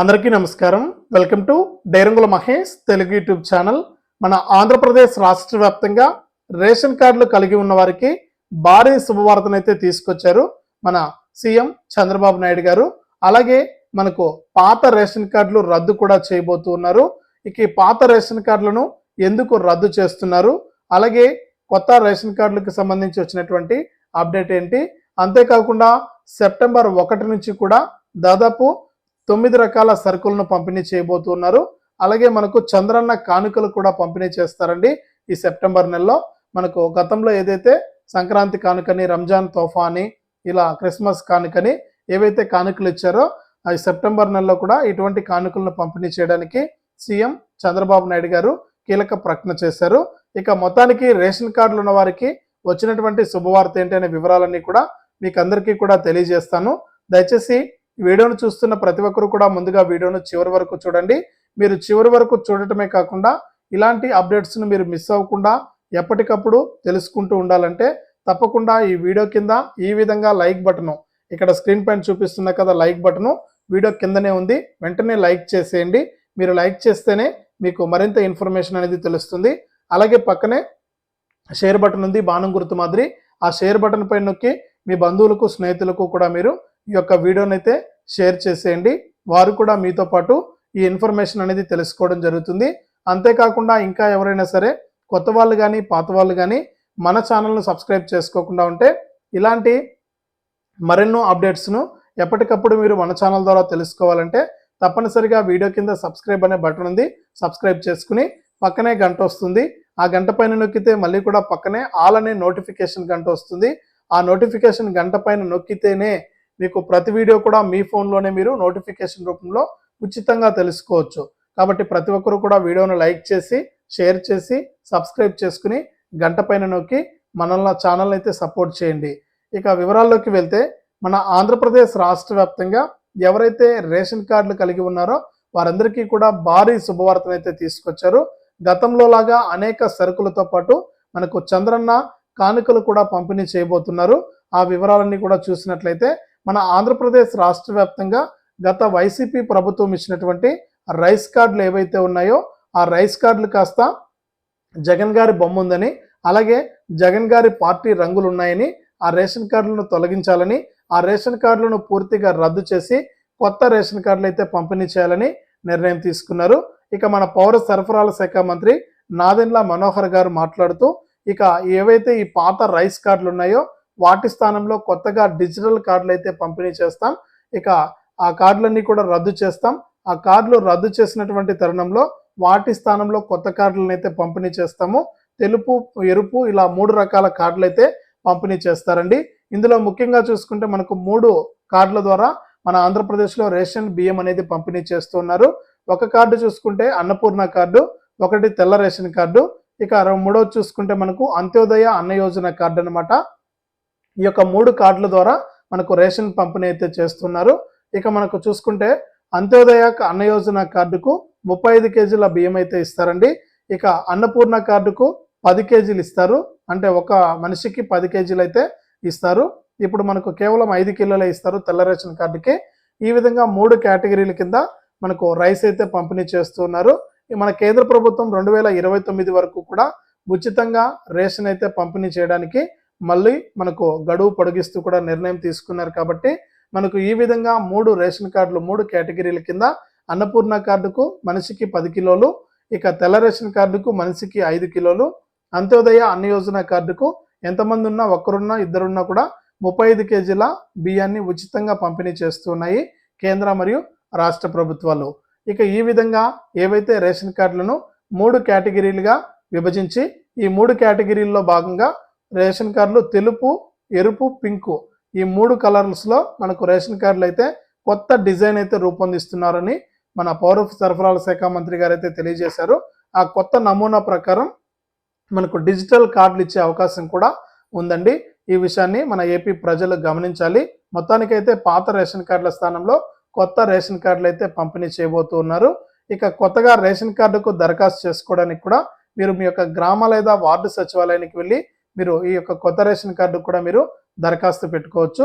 అందరికీ నమస్కారం. Welcome to డైరంగుల మహేష్ తెలుగు యూట్యూబ్ ఛానల్. మన ఆంధ్రప్రదేశ్ రాష్ట్ర వ్యాప్తంగా రేషన్ కార్డులు కలిగి ఉన్న వారికి భారీ శుభవార్తనైతే తీసుకొచ్చారు మన సీఎం చంద్రబాబు నాయుడు గారు. అలాగే మనకు పాత రేషన్ కార్డులు రద్దు కూడా చేయబోతూ ఉన్నారు. ఇక ఈ పాత రేషన్ కార్డులను ఎందుకు రద్దు చేస్తున్నారు? అలాగే కొత్త రేషన్ కార్డులకు సంబంధించి వచ్చినటువంటి అప్డేట్ ఏంటి? అంతేకాకుండా సెప్టెంబర్ ఒకటి నుంచి కూడా దాదాపు తొమ్మిది రకాల సరుకులను పంపిణీ చేయబోతున్నారు. అలాగే మనకు చంద్రన్న కానుకలు కూడా పంపిణీ చేస్తారండి ఈ సెప్టెంబర్ నెలలో. మనకు గతంలో ఏదైతే సంక్రాంతి కానుకని రంజాన్ తోఫా అని ఇలా క్రిస్మస్ కానుకని ఏవైతే కానుకలు ఇచ్చారో ఈ సెప్టెంబర్ నెలలో కూడా ఇటువంటి కానుకలను పంపిణీ చేయడానికి సీఎం చంద్రబాబు నాయుడు గారు కీలక ప్రకటన చేశారు. ఇక మొత్తానికి రేషన్ కార్డులు ఉన్న వారికి వచ్చినటువంటి శుభవార్త ఏంటి అనే వివరాలన్నీ కూడా మీకు అందరికీ కూడా తెలియజేస్తాను. దయచేసి వీడియోను చూస్తున్న ప్రతి ఒక్కరు కూడా ముందుగా వీడియోను చివరి వరకు చూడండి. మీరు చివరి వరకు చూడటమే కాకుండా ఇలాంటి అప్డేట్స్ను మీరు మిస్ అవ్వకుండా ఎప్పటికప్పుడు తెలుసుకుంటూ ఉండాలంటే తప్పకుండా ఈ వీడియో కింద ఈ విధంగా లైక్ బటను ఇక్కడ స్క్రీన్ పైన చూపిస్తున్న కదా లైక్ బటను వీడియో కిందనే ఉంది. వెంటనే లైక్ చేసేయండి. మీరు లైక్ చేస్తేనే మీకు మరింత ఇన్ఫర్మేషన్ అనేది తెలుస్తుంది. అలాగే పక్కనే షేర్ బటన్ ఉంది బాణం గుర్తు మాదిరి. ఆ షేర్ బటన్ పైన నొక్కి మీ బంధువులకు స్నేహితులకు కూడా మీరు ఈ యొక్క వీడియోనైతే షేర్ చేసేయండి. వారు కూడా మీతో పాటు ఈ ఇన్ఫర్మేషన్ అనేది తెలుసుకోవడం జరుగుతుంది. అంతేకాకుండా ఇంకా ఎవరైనా సరే కొత్త వాళ్ళు కానీ పాత వాళ్ళు కానీ మన ఛానల్ను సబ్స్క్రైబ్ చేసుకోకుండా ఉంటే ఇలాంటి మరెన్నో అప్డేట్స్ను ఎప్పటికప్పుడు మీరు మన ఛానల్ ద్వారా తెలుసుకోవాలంటే తప్పనిసరిగా వీడియో కింద సబ్స్క్రైబ్ అనే బటన్ ఉంది. సబ్స్క్రైబ్ చేసుకుని పక్కనే గంట వస్తుంది. ఆ గంట పైన నొక్కితే మళ్ళీ కూడా పక్కనే ఆల్ అనే నోటిఫికేషన్ గంట వస్తుంది. ఆ నోటిఫికేషన్ గంట పైన నొక్కితేనే మీకు ప్రతి వీడియో కూడా మీ ఫోన్లోనే మీరు నోటిఫికేషన్ రూపంలో ఉచితంగా తెలుసుకోవచ్చు. కాబట్టి ప్రతి ఒక్కరు కూడా వీడియోను లైక్ చేసి షేర్ చేసి సబ్స్క్రైబ్ చేసుకుని గంట పైన నొక్కి మనల్ని ఛానల్ అయితే సపోర్ట్ చేయండి. ఇక వివరాల్లోకి వెళ్తే మన ఆంధ్రప్రదేశ్ రాష్ట్ర వ్యాప్తంగా ఎవరైతే రేషన్ కార్డులు కలిగి ఉన్నారో వారందరికీ కూడా భారీ శుభవార్తను అయితే తీసుకొచ్చారు. గతంలో లాగా అనేక సరుకులతో పాటు మనకు చంద్రన్న కానుకలు కూడా పంపిణీ చేయబోతున్నారు. ఆ వివరాలన్నీ కూడా చూసినట్లయితే మన ఆంధ్రప్రదేశ్ రాష్ట్ర వ్యాప్తంగా గత వైసీపీ ప్రభుత్వం ఇచ్చినటువంటి రైస్ కార్డులు ఏవైతే ఉన్నాయో ఆ రైస్ కార్డులు కాస్త జగన్ గారి బొమ్మ ఉందని అలాగే జగన్ గారి పార్టీ రంగులు ఉన్నాయని ఆ రేషన్ కార్డులను తొలగించాలని ఆ రేషన్ కార్డులను పూర్తిగా రద్దు చేసి కొత్త రేషన్ కార్డులు అయితే పంపిణీ చేయాలని నిర్ణయం తీసుకున్నారు. ఇక మన పౌర సరఫరాల శాఖ మంత్రి నాదెండ్ల మనోహర్ గారు మాట్లాడుతూ ఇక ఏవైతే ఈ పాత రైస్ కార్డులు ఉన్నాయో వాటి స్థానంలో కొత్తగా డిజిటల్ కార్డులు అయితే పంపిణీ చేస్తాం. ఇక ఆ కార్డులన్నీ కూడా రద్దు చేస్తాం. ఆ కార్డులు రద్దు చేసినటువంటి తరుణంలో వాటి స్థానంలో కొత్త కార్డులను అయితే పంపిణీ చేస్తాము. తెలుపు ఎరుపు ఇలా మూడు రకాల కార్డులు అయితే పంపిణీ చేస్తారండి. ఇందులో ముఖ్యంగా చూసుకుంటే మనకు మూడు కార్డుల ద్వారా మన ఆంధ్రప్రదేశ్లో రేషన్ బియ్యం అనేది పంపిణీ చేస్తున్నారు. ఒక కార్డు చూసుకుంటే అన్నపూర్ణ కార్డు ఒకటి తెల్ల రేషన్ కార్డు. ఇక మూడవ చూసుకుంటే మనకు అంత్యోదయ అన్న యోజన కార్డు అనమాట ఈ యొక్క మూడు కార్డుల ద్వారా మనకు రేషన్ పంపిణీ అయితే చేస్తున్నారు. ఇక మనకు చూసుకుంటే అంత్యోదయ అన్న యోజన కార్డుకు ముప్పై ఐదు కేజీల బియ్యం అయితే ఇస్తారండి. ఇక అన్నపూర్ణ కార్డుకు పది కేజీలు ఇస్తారు. అంటే ఒక మనిషికి పది కేజీలు అయితే ఇస్తారు. ఇప్పుడు మనకు కేవలం ఐదు కిలోలే ఇస్తారు తెల్ల రేషన్ కార్డుకి. ఈ విధంగా మూడు కేటగిరీల కింద మనకు రైస్ అయితే పంపిణీ చేస్తున్నారు. మన కేంద్ర ప్రభుత్వం రెండు వేల ఇరవై తొమ్మిది వరకు కూడా ఉచితంగా రేషన్ అయితే పంపిణీ చేయడానికి మళ్ళీ మనకు గడువు పొడిగిస్తూ కూడా నిర్ణయం తీసుకున్నారు కాబట్టి మనకు ఈ విధంగా మూడు రేషన్ కార్డులు మూడు కేటగిరీల కింద అన్నపూర్ణ కార్డుకు మనిషికి పది కిలోలు ఇక తెల్ల రేషన్ కార్డుకు మనిషికి ఐదు కిలోలు అంత్యోదయ అన్న యోజన కార్డుకు ఎంతమంది ఉన్నా ఒక్కరున్నా ఇద్దరున్నా కూడా ముప్పై ఐదు కేజీల బియ్యాన్ని ఉచితంగా పంపిణీ చేస్తున్నాయి కేంద్ర మరియు రాష్ట్ర ప్రభుత్వాలు. ఇక ఈ విధంగా ఏవైతే రేషన్ కార్డులను మూడు కేటగిరీలుగా విభజించి ఈ మూడు కేటగిరీల్లో భాగంగా రేషన్ కార్డులు తెలుపు ఎరుపు పింకు ఈ మూడు కలర్స్లో మనకు రేషన్ కార్డులు అయితే కొత్త డిజైన్ అయితే రూపొందిస్తున్నారని మన పౌర సరఫరాల శాఖ మంత్రి గారు అయితే తెలియజేశారు. ఆ కొత్త నమూనా ప్రకారం మనకు డిజిటల్ కార్డులు ఇచ్చే అవకాశం కూడా ఉందండి. ఈ విషయాన్ని మన ఏపీ ప్రజలు గమనించాలి. మొత్తానికైతే పాత రేషన్ కార్డుల స్థానంలో కొత్త రేషన్ కార్డులు అయితే పంపిణీ చేయబోతూ ఉన్నారు. ఇక కొత్తగా రేషన్ కార్డుకు దరఖాస్తు చేసుకోవడానికి కూడా మీరు మీ యొక్క గ్రామ లేదా వార్డు సచివాలయానికి వెళ్ళి మీరు ఈ యొక్క కొత్త రేషన్ కార్డు కూడా మీరు దరఖాస్తు పెట్టుకోవచ్చు.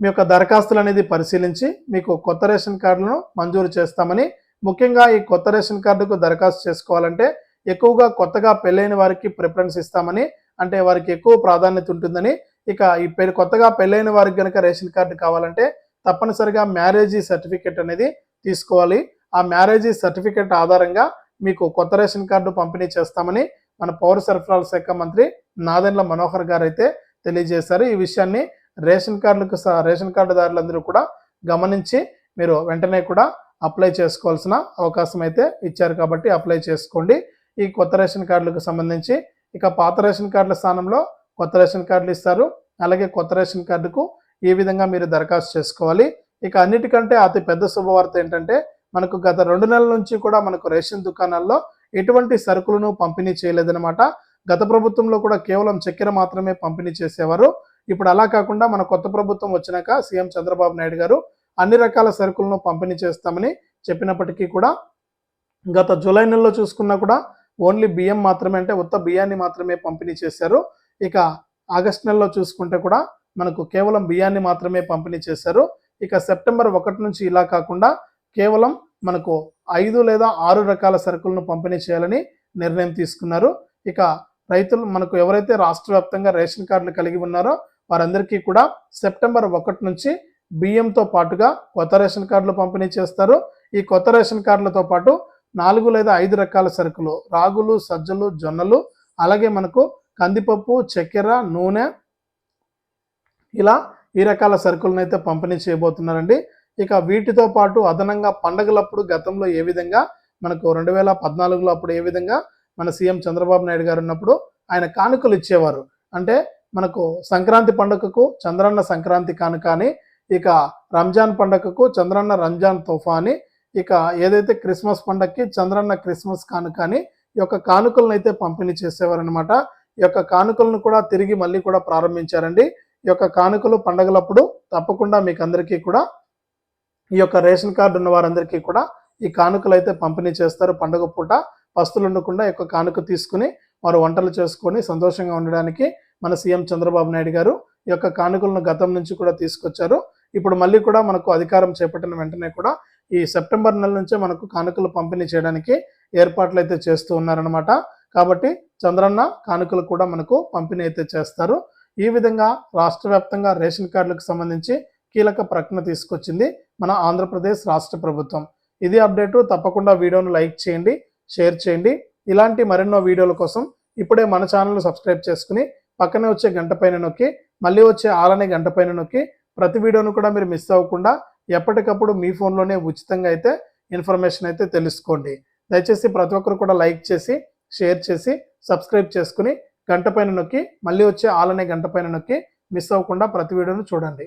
మీ యొక్క దరఖాస్తులు అనేది పరిశీలించి మీకు కొత్త రేషన్ కార్డులను మంజూరు చేస్తామని ముఖ్యంగా ఈ కొత్త రేషన్ కార్డుకు దరఖాస్తు చేసుకోవాలంటే ఎక్కువగా కొత్తగా పెళ్ళైన వారికి ప్రిఫరెన్స్ ఇస్తామని అంటే వారికి ఎక్కువ ప్రాధాన్యత ఉంటుందని ఇక ఈ పెళ్ళి కొత్తగా పెళ్ళైన వారికి కనుక రేషన్ కార్డు కావాలంటే తప్పనిసరిగా మ్యారేజీ సర్టిఫికేట్ అనేది తీసుకోవాలి. ఆ మ్యారేజీ సర్టిఫికేట్ ఆధారంగా మీకు కొత్త రేషన్ కార్డు పంపిణీ చేస్తామని మన పౌర సరఫరాల శాఖ మంత్రి నాదెండ్ల మనోహర్ గారు అయితే తెలియజేశారు. ఈ విషయాన్ని రేషన్ కార్డులకు స- రేషన్ కార్డుదారులందరూ కూడా గమనించి మీరు వెంటనే కూడా అప్లై చేసుకోవాల్సిన అవకాశం అయితే ఇచ్చారు కాబట్టి అప్లై చేసుకోండి. ఈ కొత్త రేషన్ కార్డులకు సంబంధించి ఇక పాత రేషన్ కార్డుల స్థానంలో కొత్త రేషన్ కార్డులు ఇస్తారు. అలాగే కొత్త రేషన్ కార్డుకు ఈ విధంగా మీరు దరఖాస్తు చేసుకోవాలి. ఇక అన్నిటికంటే అతి పెద్ద శుభవార్త ఏంటంటే మనకు గత రెండు నెలల నుంచి కూడా మనకు రేషన్ దుకాణాల్లో ఎటువంటి సరుకులను పంపిణీ చేయలేదన్నమాట. గత ప్రభుత్వంలో కూడా కేవలం చక్కెర మాత్రమే పంపిణీ చేసేవారు. ఇప్పుడు అలా కాకుండా మన కొత్త ప్రభుత్వం వచ్చినాక సీఎం చంద్రబాబు నాయుడు గారు అన్ని రకాల సరుకులను పంపిణీ చేస్తామని చెప్పినప్పటికీ కూడా గత జూలై నెలలో చూసుకున్నా కూడా ఓన్లీ బియ్యం మాత్రమే అంటే ఉత్త బియ్యాన్ని మాత్రమే పంపిణీ చేశారు. ఇక ఆగస్ట్ నెలలో చూసుకుంటే కూడా మనకు కేవలం బియ్యాన్ని మాత్రమే పంపిణీ చేశారు. ఇక సెప్టెంబర్ ఒకటి నుంచి ఇలా కాకుండా కేవలం మనకు ఐదు లేదా ఆరు రకాల సరుకులను పంపిణీ చేయాలని నిర్ణయం తీసుకున్నారు. ఇక రైతులు మనకు ఎవరైతే రాష్ట్ర వ్యాప్తంగా రేషన్ కార్డులు కలిగి ఉన్నారో వారందరికీ కూడా సెప్టెంబర్ ఒకటి నుంచి బియ్యంతో పాటుగా కొత్త రేషన్ కార్డులు పంపిణీ చేస్తారు. ఈ కొత్త రేషన్ కార్డులతో పాటు నాలుగు లేదా ఐదు రకాల సరుకులు రాగులు సజ్జలు జొన్నలు అలాగే మనకు కందిపప్పు చక్కెర నూనె ఇలా ఈ రకాల సరుకులను అయితే పంపిణీ చేయబోతున్నారండి. ఇక వీటితో పాటు అదనంగా పండగలప్పుడు గతంలో ఏ విధంగా మనకు రెండు వేల పద్నాలుగులో అప్పుడు ఏ విధంగా మన సీఎం చంద్రబాబు నాయుడు గారు ఉన్నప్పుడు ఆయన కానుకలు ఇచ్చేవారు. అంటే మనకు సంక్రాంతి పండుగకు చంద్రన్న సంక్రాంతి కానుక అని ఇక రంజాన్ పండుగకు చంద్రన్న రంజాన్ తోఫా అని ఇక ఏదైతే క్రిస్మస్ పండగకి చంద్రన్న క్రిస్మస్ కానుక అని ఈ యొక్క కానుకలను అయితే పంపిణీ చేసేవారనమాట ఈ యొక్క కానుకలను కూడా తిరిగి మళ్ళీ కూడా ప్రారంభించారండి. ఈ యొక్క కానుకలు పండగలప్పుడు తప్పకుండా మీకు అందరికీ కూడా ఈ యొక్క రేషన్ కార్డు ఉన్న వారందరికీ కూడా ఈ కానుకలు అయితే పంపిణీ చేస్తారు. పండుగ పూట పస్తులు ఉండకుండా ఈ యొక్క కానుక తీసుకుని వారు వంటలు చేసుకొని సంతోషంగా ఉండడానికి మన సీఎం చంద్రబాబు నాయుడు గారు ఈ యొక్క కానుకలను గతం నుంచి కూడా తీసుకొచ్చారు. ఇప్పుడు మళ్ళీ కూడా మనకు అధికారం చేపట్టిన వెంటనే కూడా ఈ సెప్టెంబర్ నెల నుంచే మనకు కానుకలు పంపిణీ చేయడానికి ఏర్పాట్లు అయితే చేస్తూ ఉన్నారనమాట కాబట్టి చంద్రన్న కానుకలు కూడా మనకు పంపిణీ అయితే చేస్తారు. ఈ విధంగా రాష్ట్ర వ్యాప్తంగా రేషన్ కార్డులకు సంబంధించి కీలక ప్రకటన తీసుకొచ్చింది మన ఆంధ్రప్రదేశ్ రాష్ట్ర ప్రభుత్వం. ఇది అప్డేటు. తప్పకుండా వీడియోను లైక్ చేయండి షేర్ చేయండి. ఇలాంటి మరెన్నో వీడియోల కోసం ఇప్పుడే మన ఛానల్ను సబ్స్క్రైబ్ చేసుకుని పక్కనే వచ్చే గంట పైన నొక్కి మళ్ళీ వచ్చే ఆలనే గంట పైన నొక్కి ప్రతి వీడియోను కూడా మీరు మిస్ అవ్వకుండా ఎప్పటికప్పుడు మీ ఫోన్లోనే ఉచితంగా అయితే ఇన్ఫర్మేషన్ అయితే తెలుసుకోండి. దయచేసి ప్రతి ఒక్కరు కూడా లైక్ చేసి షేర్ చేసి సబ్స్క్రైబ్ చేసుకుని గంట పైన నొక్కి మళ్ళీ వచ్చే ఆలనే గంట పైన నొక్కి మిస్ అవ్వకుండా ప్రతి వీడియోను చూడండి.